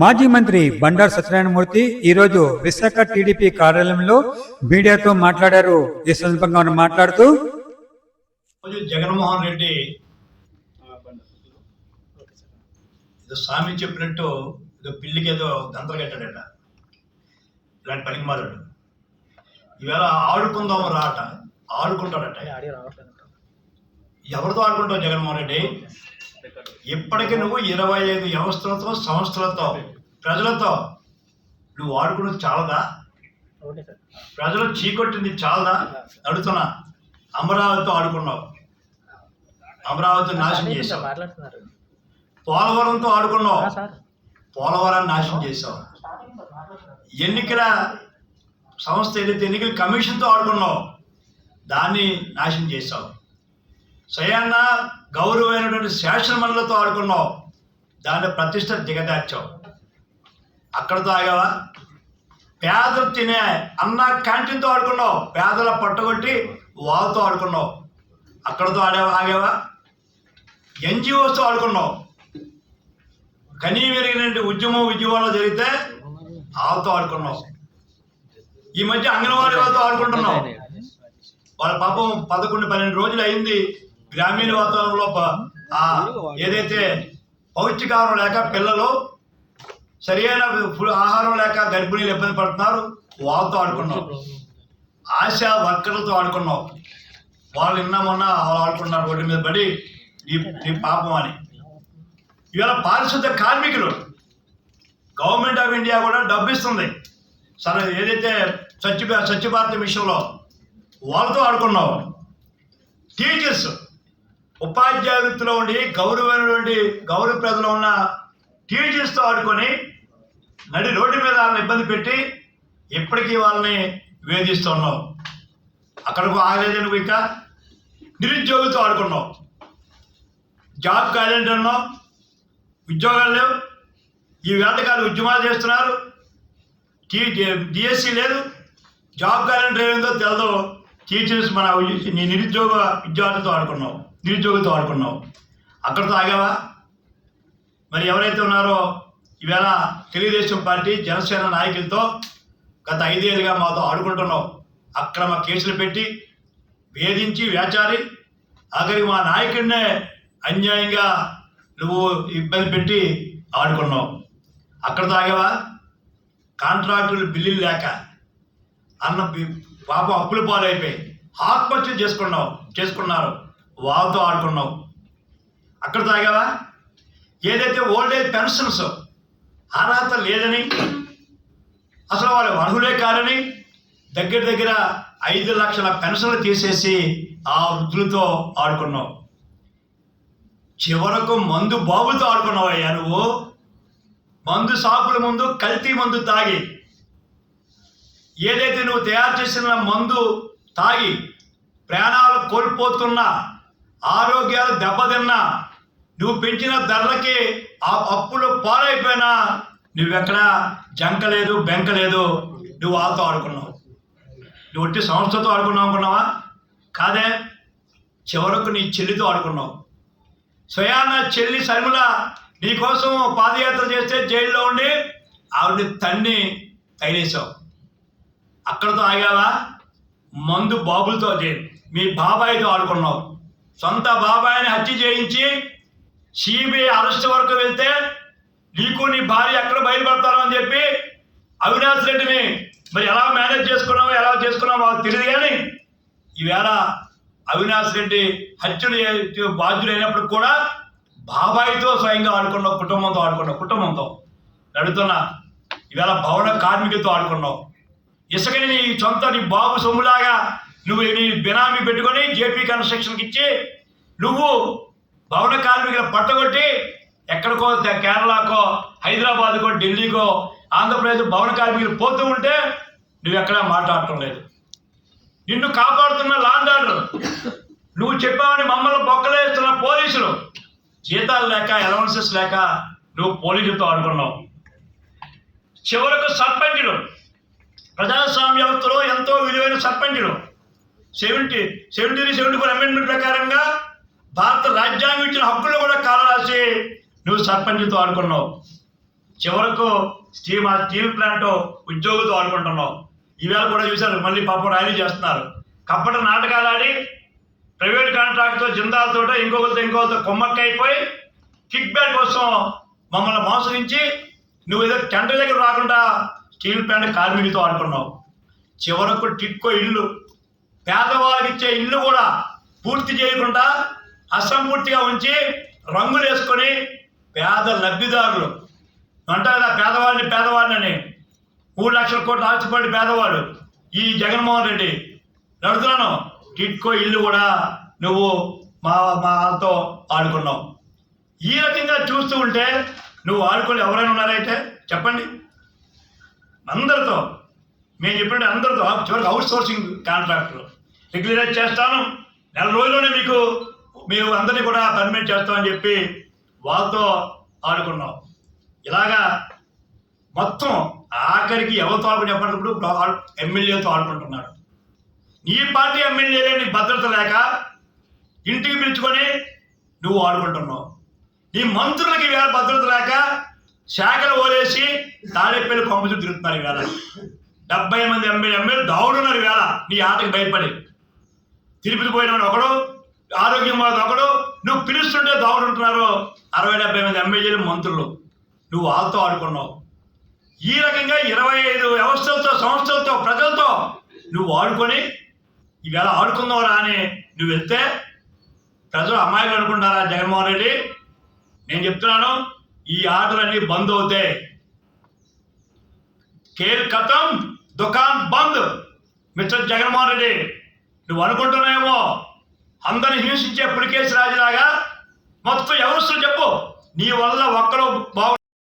మాజీ మంత్రి బండారు సత్యనారాయణమూర్తి ఈరోజు విశాఖ టీడీపీ కార్యాలయంలో మీడియాతో మాట్లాడారు. ఈ సందర్భంగా మాట్లాడుతూ రోజు జగన్మోహన్ రెడ్డి స్వామి చెప్పినట్టు ఏదో పిల్లికి ఏదో గంతలు కట్టాడట. ఇలాంటి పనికి మారాడు. ఈవేళ ఆడుకుందాం రాట ఆడుకుంటాడట. ఎవరితో ఆడుకుంటావు జగన్మోహన్ రెడ్డి? ఇప్పటికీ నువ్వు ఇరవై ఐదు వ్యవస్థలతో సంస్థలతో ప్రజలతో నువ్వు ఆడుకున్నది చాలదా? ప్రజలు చీకొట్టింది చాలదా? అడుగుతున్నా. అమరావతితో ఆడుకున్నావు. అమరావతి నాశనం మాట్లాడుతున్నారు. పోలవరంతో ఆడుకున్నావు. పోలవరాన్ని నాశనం చేసావు. ఎన్నికల సంస్థ ఏదైతే ఎన్నికల కమిషన్తో ఆడుకున్నావు దాన్ని నాశనం చేసావు. స్వయాన్న గౌరవమైనటువంటి శాసనమండలితో ఆడుకున్నావు. దాని ప్రతిష్ట దిగదార్చావు అక్కడతో ఆగావా? పేదలు తినే అన్న క్యాంటీన్తో ఆడుకున్నావు. పేదల పట్టగొట్టి వాళ్ళతో ఆడుకున్నావు. అక్కడతో ఆడేవా? ఆగావా? ఎన్జిఓస్తో ఆడుకున్నావు. కనీ విరిగినటువంటి ఉద్యమం ఉద్యమంలో జరిగితే వాళ్ళతో ఆడుకున్నావు. ఈ మధ్య అంగన్వాడీ వాళ్ళతో ఆడుకుంటున్నావు. వాళ్ళ పాపం పదకొండు పన్నెండు రోజులు అయింది. గ్రామీణ వాతావరణంలో ఏదైతే పౌష్టికాహారం లేక పిల్లలు సరైన ఆహారం లేక గర్భిణీలు ఇబ్బంది పడుతున్నారు వాళ్ళతో ఆడుకున్నాం. ఆశా వర్కర్లతో ఆడుకున్నాం. వాళ్ళు నిన్న మొన్న ఆడుకున్నారు రోడ్డు మీద పడి నీ నీ పాపం అని. ఇవాళ పారిశుద్ధ కార్మికులు గవర్నమెంట్ ఆఫ్ ఇండియా కూడా డబ్బు ఇస్తుంది సరే ఏదైతే స్వచ్ఛ స్వచ్ఛ భారత్ మిషన్లో వాళ్ళతో ఆడుకున్నావు టీచర్స్ ఉపాధ్యాయ వృత్తిలో ఉండి గౌరవమైనటువంటి గౌరవ ప్రజలు ఉన్న టీచర్స్తో ఆడుకొని నడి రోడ్డు మీద వాళ్ళని ఇబ్బంది పెట్టి ఇప్పటికీ వాళ్ళని వేధిస్తున్నావు అక్కడకు ఆగలేదు నువ్వు ఇంకా నిరుద్యోగులతో ఆడుకున్నావు జాబ్ క్యాలెండర్ అన్నావు ఉద్యోగాలు లేవు. ఈ వేటకాలు ఉద్యమాలు చేస్తున్నారు. టీ డిఎస్సి లేదు. జాబ్ క్యాలెండర్ ఏందో తెలదు టీచర్స్ మన నిరుద్యోగ విద్యార్థులతో ఆడుకున్నావు నిరుద్యోగులతో ఆడుకున్నావు. అక్కడితో ఆగావా? మరి ఎవరైతే ఉన్నారో ఈవేళ తెలుగుదేశం పార్టీ జనసేన నాయకులతో గత ఐదేళ్ళుగా మాతో ఆడుకుంటున్నావు. అక్రమ కేసులు పెట్టి వేధించి వేచారి ఆఖరికి మా నాయకుడినే అన్యాయంగా నువ్వు ఇబ్బంది పెట్టి ఆడుకున్నావు. అక్కడ తాగావా కాంట్రాక్టులు బిల్లులు లేక అన్న పాప అప్పులు పాలైపోయి ఆత్మహత్య చేసుకున్నావు చేసుకున్నారు. వాళ్ళతో ఆడుకున్నావు అక్కడ తాగావా? ఏదైతే ఓల్డ్ ఏజ్ పెన్షన్స్ అర్హత లేదని అసలు వాళ్ళు అర్హులే కాదని దగ్గర దగ్గర ఐదు లక్షల పెన్షన్లు తీసేసి ఆ వృద్ధులతో ఆడుకున్నావు చివరకు మందు బాబుతో ఆడుకున్నావయ్యా నువ్వు. మందు షాపుల ముందు కల్తీ మందు తాగి. ఏదైతే నువ్వు తయారు చేసిన మందు తాగి ప్రాణాలు కోల్పోతున్నా ఆరోగ్యాలు దెబ్బతిన్నా నువ్వు పెంచిన ధరలకి ఆ అప్పులు పాలైపోయినా నువ్వెక్కడ జంక లేదు బెంక లేదు నువ్వు వాళ్ళతో ఆడుకున్నావు. నువ్వు ఒట్టి సంస్థతో ఆడుకున్నావు అనుకున్నావా? కాదే చివరకు నీ చెల్లితో ఆడుకున్నావు. స్వయాన చెల్లి శర్మిల నీకోసం పాదయాత్ర చేస్తే జైల్లో ఉండి ఆవిడ తన్ని తగిలేసావు అక్కడతో ఆగావా? మందు బాబులతో మీ బాబాయితో ఆడుకున్నావు. సొంత బాబాయిని హత్య చేయించి సిబిఐ అరెస్ట్ వరకు వెళ్తే నీకు నీ భార్య ఎక్కడ బయలుపడతారో అని చెప్పి అవినాష్ రెడ్డిని మరి ఎలా మేనేజ్ చేసుకున్నావో ఎలా చేసుకున్నావో మాకు తెలియదు కానీ ఈవేళ అవినాష్ రెడ్డి హత్యలు బాధ్యులైనప్పుడు కూడా బాబాయితో స్వయంగా ఆడుకున్నావు కుటుంబంతో ఆడుకున్నావు కుటుంబంతో నడుతున్నా ఈవేళ భవన కార్మికులతో ఆడుకున్నావు. ఇసుకని నీ సొంత నీ బాబు సొమ్ములాగా నువ్వు నీ బినామీ పెట్టుకొని జేపీ కన్స్ట్రక్షన్కి ఇచ్చి నువ్వు భవన కార్మికులు పట్టగొట్టి ఎక్కడికో కేరళకో హైదరాబాద్కో ఢిల్లీకో ఆంధ్రప్రదేశ్ భవన కార్మికులు పోతూ ఉంటే నువ్వు ఎక్కడా మాట్లాడటం లేదు. నిన్ను కాపాడుతున్న లాండ్ ఆర్డర్ నువ్వు చెప్పావని మమ్మల్ని బొక్కలేస్తున్న పోలీసులు. జీతాలు లేక అలవన్సెస్ లేక నువ్వు పోలీసులతో ఆడుకున్నావు. చివరకు సర్పంచులు. ప్రజాస్వామ్య వ్యవస్థలో ఎంతో విలువైన సర్పంచులు. Seventy seventy seventy four amendment ప్రకారంగా భారత రాజ్యాంగం ఇచ్చిన హక్కులు కూడా కాలరాసి నువ్వు సర్పంచ్తో ఆడుకున్నావు చివరకు స్టీమ్ ఆ స్టీల్ ప్లాంట్ ఉద్యోగులతో ఆడుకుంటున్నావు. ఈవేళ కూడా చూశారు మళ్ళీ పాపం ర్యాలీ చేస్తున్నారు. కప్పట నాటకాలు ఆడి ప్రైవేట్ కాంట్రాక్ట్తో జిందాలతో ఇంకొకరితో ఇంకొకరితో కొమ్మక్క అయిపోయి కిక్ బ్యాక్ కోసం మమ్మల్ని మోసగించి నువ్వు ఏదో టెండర్ దగ్గర రాకుండా స్టీల్ ప్లాంట్ కార్మికులతో ఆడుకున్నావు. చివరకు టిక్కో ఇల్లు పేదవాళ్ళకి ఇచ్చే ఇల్లు కూడా పూర్తి చేయకుండా అసంపూర్తిగా ఉంచి రంగులు వేసుకొని పేద లబ్ధిదారులు. అంటారు కదా పేదవాడిని పేదవాడిని మూడు లక్షల కోట్లు ఆస్తిపడి పేదవాడు. ఈ జగన్మోహన్ రెడ్డి. నడుతున్నాను టిట్కో ఇల్లు కూడా నువ్వు మా మాతో ఆడుకున్నావు. ఈ రకంగా చూస్తూ ఉంటే నువ్వు ఆడుకొని ఎవరైనా ఉన్నారైతే చెప్పండి. అందరితో మేము చెప్పినట్టు అందరితో చివరికి అవుట్ సోర్సింగ్ కాంట్రాక్టులు రెగ్యులరైజ్ చేస్తాను. నెల రోజుల్లోనే మీకు మేము అందరినీ కూడా పర్మిట్ చేస్తామని చెప్పి వాళ్ళతో ఆడుకున్నాం. ఇలాగా మొత్తం ఆఖరికి ఎవరితో ఆడుకుని చెప్పినప్పుడు ఎమ్మెల్యేతో ఆడుకుంటున్నాడు నీ పార్టీ ఎమ్మెల్యేలే నీ భద్రత లేక ఇంటికి పిలుచుకొని నువ్వు ఆడుకుంటున్నావు. నీ మంత్రులకి వేళ భద్రత లేక శాఖలు ఓలేసి తాడేపల్లి కొంపసు తిరుగుతున్నారు వేళ డెబ్బై మంది ఎమ్మెల్యే ఎమ్మెల్యే దావుడున్నారు వేళ నీ ఆటకి భయపడి. తిరుపతి పోయిన ఒకడు ఆరోగ్యం వాళ్ళది ఒకడు నువ్వు పిలుస్తుంటే దావుడు ఉంటున్నారు అరవై డెబ్బై మంది ఎమ్మెల్యేలు మంత్రులు. నువ్వు వాళ్ళతో ఆడుకున్నావు. ఈ రకంగా ఇరవై ఐదు వ్యవస్థలతో సంస్థలతో ప్రజలతో నువ్వు ఆడుకొని ఈవేళ ఆడుకుందావురా అని నువ్వు వెళ్తే ప్రజలు అమ్మాయిలు అనుకుంటారా జగన్మోహన్ రెడ్డి? నేను చెప్తున్నాను ఈ ఆటలన్నీ బంద్ అవుతాయి కేర్ కథం దుకాన్ బంద్. మిస్టర్ జగన్మోహన్ రెడ్డి నువ్వు అనుకుంటున్నావేమో? అందరిని హింసించే పులికేసి రాజులాగా? మొత్తం ఎవరు చెప్పు. నీ వల్ల ఒక్కరు బాగు